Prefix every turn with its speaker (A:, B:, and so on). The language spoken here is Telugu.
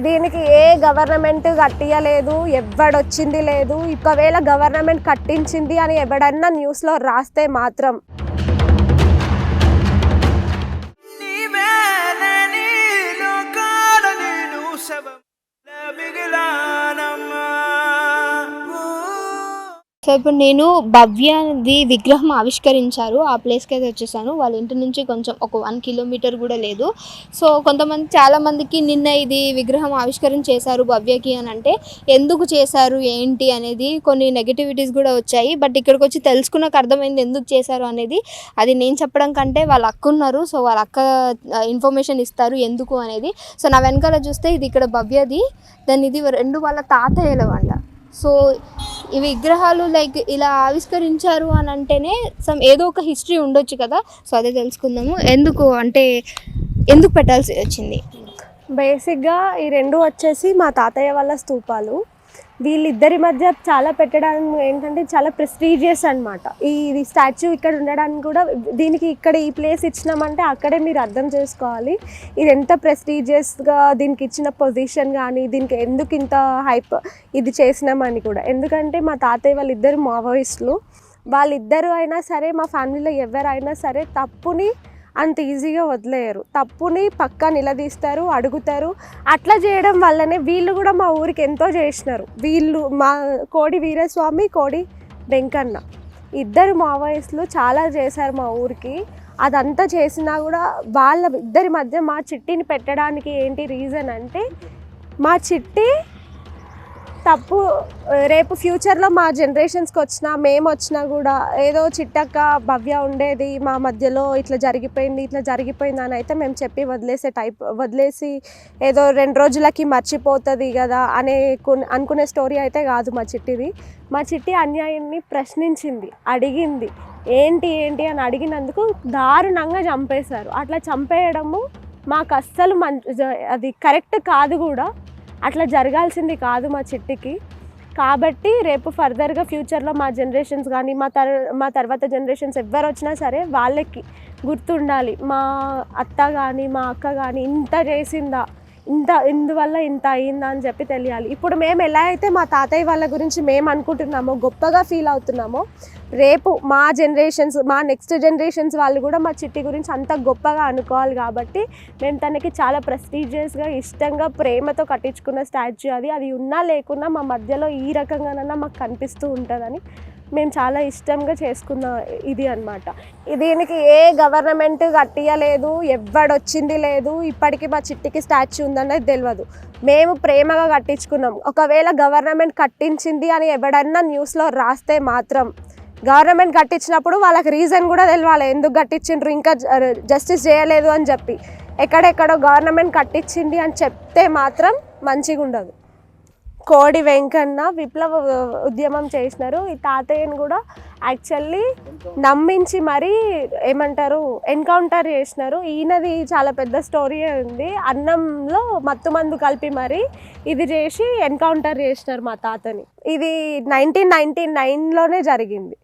A: దీనికి ఏ గవర్నమెంట్ కట్టియలేదు ఎవడొచ్చింది లేదు. ఒకవేళ గవర్నమెంట్ కట్టించింది అని ఎవడన్నా న్యూస్లో రాస్తే మాత్రం.
B: నీవేనని లోకాల నేను శవం
C: సో ఇప్పుడు నేను భవ్యది విగ్రహం ఆవిష్కరించారు. ఆ ప్లేస్కి అయితే వచ్చేసాను. వాళ్ళ ఇంటి నుంచి కొంచెం ఒక వన్ కిలోమీటర్ కూడా లేదు. సో కొంతమంది చాలామందికి నిన్న ఇది విగ్రహం ఆవిష్కరణ చేశారు భవ్యకి అని అంటే ఎందుకు చేశారు ఏంటి అనేది కొన్ని నెగటివిటీస్ కూడా వచ్చాయి. బట్ ఇక్కడికి వచ్చి తెలుసుకున్నాక అర్థమైంది ఎందుకు చేశారు అనేది. అది నేను చెప్పడం కంటే వాళ్ళ అక్క ఉన్నారు. సో వాళ్ళ అక్క ఇన్ఫర్మేషన్ ఇస్తారు ఎందుకు అనేది. సో నా వెనకాల చూస్తే ఇది ఇక్కడ భవ్యది. దాన్ని ఇది రెండు వాళ్ళ తాతయ్యలవంట సో ఈ విగ్రహాలు లైక్ ఇలా ఆవిష్కరించారు అని అంటేనే సమ్ ఏదో ఒక హిస్టరీ ఉండొచ్చు కదా. సో అదే తెలుసుకుందాము. ఎందుకు అంటే ఎందుకు పెట్టాల్సి వచ్చింది?
A: బేసిక్గా ఈ రెండు వచ్చేసి మా తాతయ్య వాళ్ళ స్తూపాలు వీళ్ళిద్దరి మధ్య చాలా పెట్టడం ఏంటంటే చాలా ప్రెస్టీజియస్ అనమాట ఈ స్టాచ్యూ ఇక్కడ ఉండడానికి కూడా దీనికి ఇక్కడ ఈ ప్లేస్ ఇచ్చినామంటే అక్కడే మీరు అర్థం చేసుకోవాలి. ఇది ఎంత ప్రెస్టీజియస్గా దీనికి ఇచ్చిన పొజిషన్ కానీ దీనికి ఎందుకు ఇంత హైప్ ఇది చేసినామని కూడా. ఎందుకంటే మా తాతయ్య వాళ్ళిద్దరు మావోయిస్టులు. వాళ్ళిద్దరూ అయినా సరే మా ఫ్యామిలీలో ఎవరైనా సరే తప్పుని అంత ఈజీగా వదిలేయరు. తప్పుని పక్కా నిలదీస్తారు అడుగుతారు. అట్లా చేయడం వల్లనే వీళ్ళు కూడా మా ఊరికి ఎంతో చేసినారు. వీళ్ళు మా కోడి వీరస్వామి కోడి వెంకన్న. ఇద్దరు మావోయిస్టులు చాలా చేశారు మా ఊరికి. అదంతా చేసినా కూడా వాళ్ళ ఇద్దరి మధ్య మా చిట్టిని పెట్టడానికి ఏంటి రీజన్ అంటే మా చిట్టి తప్పు రేపు ఫ్యూచర్లో మా జనరేషన్స్కి వచ్చినా మేము వచ్చినా కూడా ఏదో చిట్టక్క భవ్య ఉండేది మా మధ్యలో ఇట్లా జరిగిపోయింది ఇట్లా జరిగిపోయింది అని అయితే మేము చెప్పి వదిలేసే టైప్ వదిలేసి ఏదో రెండు రోజులకి మర్చిపోతుంది కదా అనే అనుకునే స్టోరీ అయితే కాదు మా చిట్టిది. మా చిట్టి అన్యాయాన్ని ప్రశ్నించింది అడిగింది. ఏంటి ఏంటి అని అడిగినందుకు దారుణంగా చంపేశారు. అట్లా చంపేయడము మాకు అస్సలు మం అది కరెక్ట్ కాదు కూడా. అట్లా జరగాల్సింది కాదు మా చిట్టికి. కాబట్టి రేపు ఫర్దర్గా ఫ్యూచర్లో మా జనరేషన్స్ కానీ మా తర్ మా తర్వాత జనరేషన్స్ ఎవ్వరు వచ్చినా సరే వాళ్ళకి గుర్తుండాలి. మా అత్త కానీ మా అక్క కానీ ఇంత చేసిందా? ఇంత ఇందువల్ల ఇంత అయిందా అని చెప్పి తెలియాలి. ఇప్పుడు మేము ఎలా అయితే మా తాతయ్య వాళ్ళ గురించి మేము అనుకుంటున్నామో గొప్పగా ఫీల్ అవుతున్నామో రేపు మా జనరేషన్స్ మా నెక్స్ట్ జనరేషన్స్ వాళ్ళు కూడా మా చిట్టి గురించి అంత గొప్పగా అనుకోవాలి కాబట్టి మేము తనకి చాలా ప్రెస్టీజియస్గా ఇష్టంగా ప్రేమతో కట్టించుకున్న స్టాచ్యూ అది. అది ఉన్నా లేకున్నా మా మధ్యలో ఈ రకంగానన్నా మాకు కనిపిస్తూ ఉంటుందని మేము చాలా ఇష్టంగా చేసుకున్న ఇది అనమాట దీనికి ఏ గవర్నమెంట్ కట్టియలేదు ఎవడొచ్చింది లేదు ఇప్పటికీ మా చిట్టికి స్టాచ్యూ ఉందనేది తెలియదు మేము ప్రేమగా కట్టించుకున్నాం. ఒకవేళ గవర్నమెంట్ కట్టించింది అని ఎవడన్నా న్యూస్లో రాస్తే మాత్రం గవర్నమెంట్ కట్టించినప్పుడు వాళ్ళకి రీజన్ కూడా తెలియాలి ఎందుకు కట్టించిండ్రు? ఇంకా జస్టిస్ చేయలేదు అని చెప్పి. ఎక్కడెక్కడో గవర్నమెంట్ కట్టించింది అని చెప్తే మాత్రం మంచిగా ఉండదు కోడి వెంకన్న విప్లవ ఉద్యమం చేసినారు. ఈ తాతయ్యని కూడా యాక్చువల్లీ నమ్మించి మరీ ఏమంటారు ఎన్కౌంటర్ చేసినారు. ఈయనది చాలా పెద్ద స్టోరీ ఉంది. అన్నంలో మత్తు మందు కలిపి మరి ఇది చేసి ఎన్కౌంటర్ చేసినారు మా తాతని. ఇది నైన్టీన్ నైన్టీ నైన్లోనే జరిగింది.